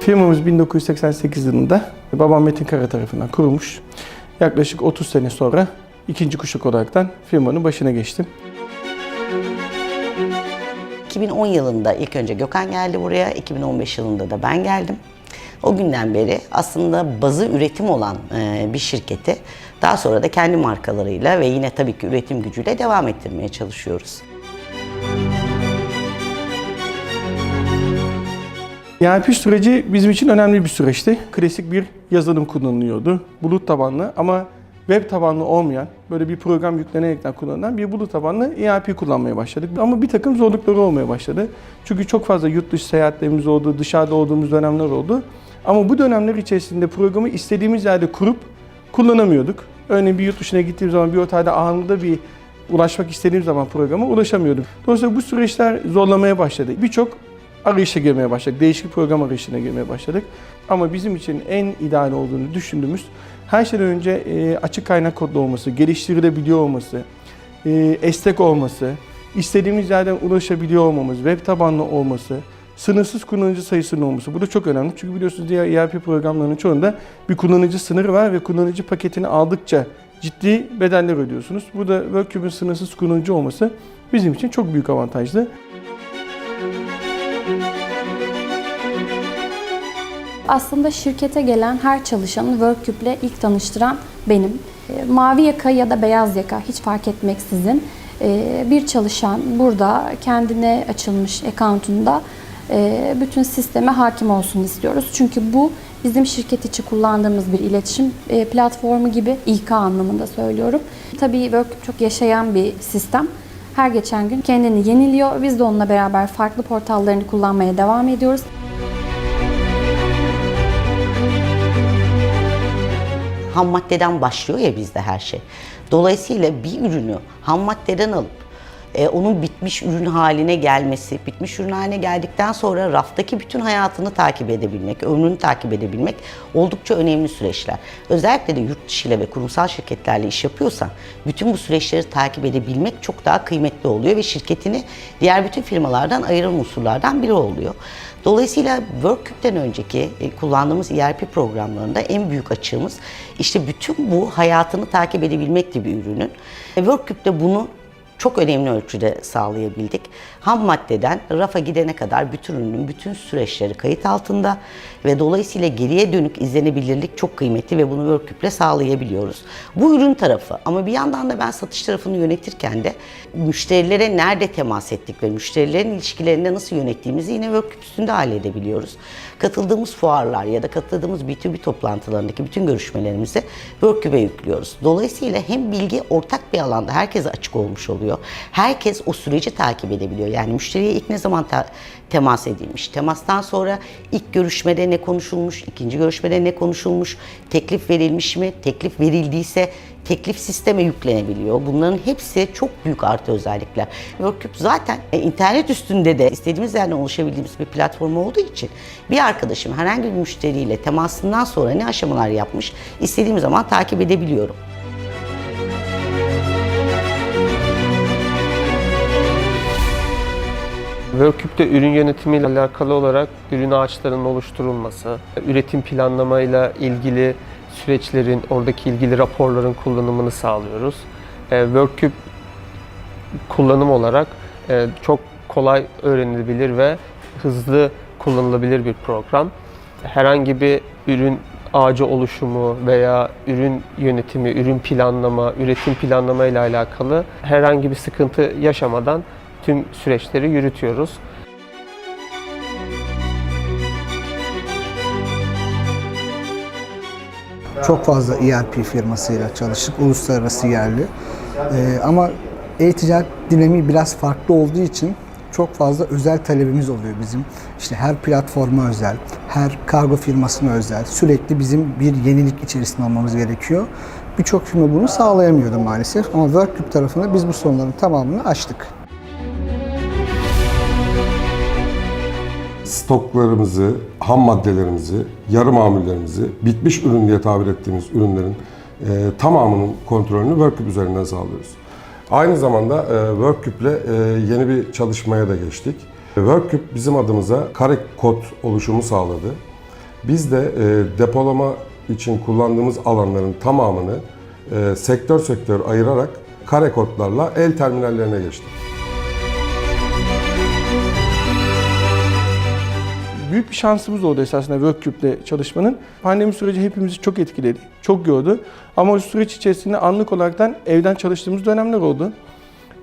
Firmamız 1988 yılında babam Metin Kara tarafından kurulmuş. Yaklaşık 30 sene sonra ikinci kuşak olaraktan firmanın başına geçtim. 2010 yılında ilk önce Gökhan geldi buraya, 2015 yılında da ben geldim. O günden beri aslında bazı üretim olan e, bir şirketi daha sonra da kendi markalarıyla ve yine tabii ki üretim gücüyle devam ettirmeye çalışıyoruz. ERP süreci bizim için önemli bir süreçti. Klasik bir yazılım kullanılıyordu. Bulut tabanlı ama web tabanlı olmayan, böyle bir program yüklenerekten kullanılan bir bulut tabanlı ERP kullanmaya başladık. Ama bir takım zorlukları olmaya başladı. Çünkü çok fazla yurt dışı seyahatlerimiz oldu, dışarıda olduğumuz dönemler oldu. Ama bu dönemler içerisinde programı istediğimiz yerde kurup kullanamıyorduk. Örneğin bir yurt dışına gittiğim zaman bir otelde anında bir ulaşmak istediğim zaman programa ulaşamıyordum. Dolayısıyla bu süreçler zorlamaya başladı. Birçok arayışa girmeye başladık. Değişik program arayışına girmeye başladık. Ama bizim için en ideal olduğunu düşündüğümüz her şeyden önce e, açık kaynak kodlu olması, geliştirilebiliyor olması, e, esnek olması, istediğimiz yerden ulaşabiliyor olmamız, web tabanlı olması, sınırsız kullanıcı sayısının olması. Bu da çok önemli. Çünkü biliyorsunuz diğer ERP programlarının çoğunda bir kullanıcı sınırı var ve kullanıcı paketini aldıkça ciddi bedeller ödüyorsunuz. Burada Workcube'un sınırsız kullanıcı olması bizim için çok büyük avantajlı. Aslında şirkete gelen her çalışanı Workcube ilk tanıştıran benim. E, Mavi yaka ya da beyaz yaka hiç fark etmeksizin e, bir çalışan burada kendine açılmış account'unda e, bütün sisteme hakim olsun istiyoruz. Çünkü bu bizim şirket içi kullandığımız bir iletişim platformu gibi İK anlamında söylüyorum. Tabii Workcube çok yaşayan bir sistem. Her geçen gün kendini yeniliyor. Biz de onunla beraber farklı portallarını kullanmaya devam ediyoruz. Ham maddeden başlıyor ya bizde her şey. Dolayısıyla bir ürünü ham maddeden alıp e, onun bitmiş ürün haline gelmesi, bitmiş ürün haline geldikten sonra raftaki bütün hayatını takip edebilmek, ömrünü takip edebilmek oldukça önemli süreçler. Özellikle de yurt dışı ile ve kurumsal şirketlerle iş yapıyorsan bütün bu süreçleri takip edebilmek çok daha kıymetli oluyor ve şirketini diğer bütün firmalardan ayıran unsurlardan biri oluyor. Dolayısıyla Workcube'den önceki e, kullandığımız ERP programlarında en büyük açığımız işte bütün bu hayatını takip edebilmekti bir ürünün. E, Workcube'de bunu çok önemli ölçüde sağlayabildik. Ham maddeden rafa gidene kadar bütün ürünün bütün süreçleri kayıt altında ve dolayısıyla geriye dönük izlenebilirlik çok kıymetli ve bunu Workcube'le sağlayabiliyoruz. Bu ürün tarafı ama bir yandan da ben satış tarafını yönetirken de müşterilere nerede temas ettik ve müşterilerin ilişkilerinde nasıl yönettiğimizi yine Workcube üstünde halledebiliyoruz. Katıldığımız fuarlar ya da katıldığımız B2B toplantılarındaki bütün görüşmelerimizi Workcube'e yüklüyoruz. Dolayısıyla hem bilgi ortak bir alanda herkese açık olmuş oluyor. Herkes o süreci takip edebiliyor. Yani müşteriye ilk ne zaman temas edilmiş, temastan sonra ilk görüşmede ne konuşulmuş, ikinci görüşmede ne konuşulmuş, teklif verilmiş mi, teklif verildiyse teklif sisteme yüklenebiliyor. Bunların hepsi çok büyük artı özellikler. Workcube zaten e, internet üstünde de istediğimiz yerden ulaşabildiğimiz bir platform olduğu için bir arkadaşım herhangi bir müşteriyle temasından sonra ne aşamalar yapmış istediğim zaman takip edebiliyorum. Workcube'de ürün yönetimiyle alakalı olarak ürün ağaçlarının oluşturulması, üretim planlamayla ilgili süreçlerin, oradaki ilgili raporların kullanımını sağlıyoruz. E, Workcube kullanım olarak e, çok kolay öğrenilebilir ve hızlı kullanılabilir bir program. Herhangi bir ürün ağacı oluşumu veya ürün yönetimi, ürün planlama, üretim planlama ile alakalı herhangi bir sıkıntı yaşamadan tüm süreçleri yürütüyoruz. Çok fazla ERP firmasıyla çalıştık, uluslararası yerli. Ee, ama e-ticaret dinamiği biraz farklı olduğu için çok fazla özel talebimiz oluyor bizim. İşte her platforma özel, her kargo firmasına özel. Sürekli bizim bir yenilik içerisinde olmamız gerekiyor. Birçok firma bunu sağlayamıyordu maalesef ama Workgroup tarafında biz bu sorunların tamamını aştık. Stoklarımızı, ham maddelerimizi, yarı mamullerimizi, bitmiş ürün diye tabir ettiğimiz ürünlerin e, tamamının kontrolünü Workup üzerinden sağlıyoruz. Aynı zamanda e, Workup'le e, yeni bir çalışmaya da geçtik. Workup bizim adımıza kare kod oluşumu sağladı. Biz de e, depolama için kullandığımız alanların tamamını e, sektör sektör ayırarak kare kodlarla el terminallerine geçtik. Büyük bir şansımız oldu esasında Workcube'le çalışmanın. Pandemi süreci hepimizi çok etkiledi, çok yordu. Ama o süreç içerisinde anlık olaraktan evden çalıştığımız dönemler oldu.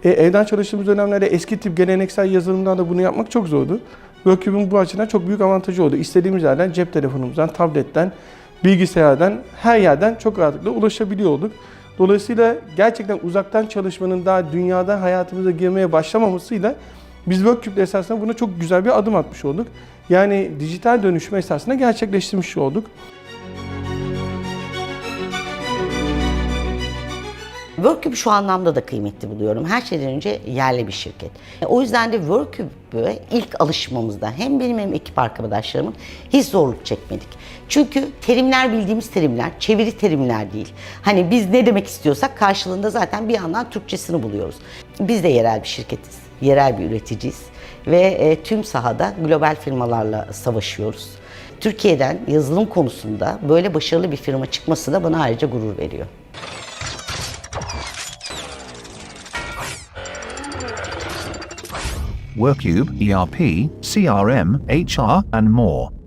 E, evden çalıştığımız dönemlerde eski tip geleneksel yazılımlarla bunu yapmak çok zordu. Workcube'un bu açıdan çok büyük avantajı oldu. İstediğimiz yerden cep telefonumuzdan, tabletten, bilgisayardan, her yerden çok rahatlıkla ulaşabiliyor olduk. Dolayısıyla gerçekten uzaktan çalışmanın daha dünyada hayatımıza girmeye başlamamasıyla biz Workcube esasında buna çok güzel bir adım atmış olduk. Yani dijital dönüşümü esasında gerçekleştirmiş olduk. Workcube şu anlamda da kıymetli buluyorum. Her şeyden önce yerli bir şirket. O yüzden de Workcube'e ilk alışmamızda hem benim hem ekip arkadaşlarımın hiç zorluk çekmedik. Çünkü terimler bildiğimiz terimler, çeviri terimler değil. Hani biz ne demek istiyorsak karşılığında zaten bir yandan Türkçesini buluyoruz. Biz de yerel bir şirketiz, yerel bir üreticiyiz ve e, tüm sahada global firmalarla savaşıyoruz. Türkiye'den yazılım konusunda böyle başarılı bir firma çıkması da bana ayrıca gurur veriyor. Workcube, ERP, CRM, HR, and more.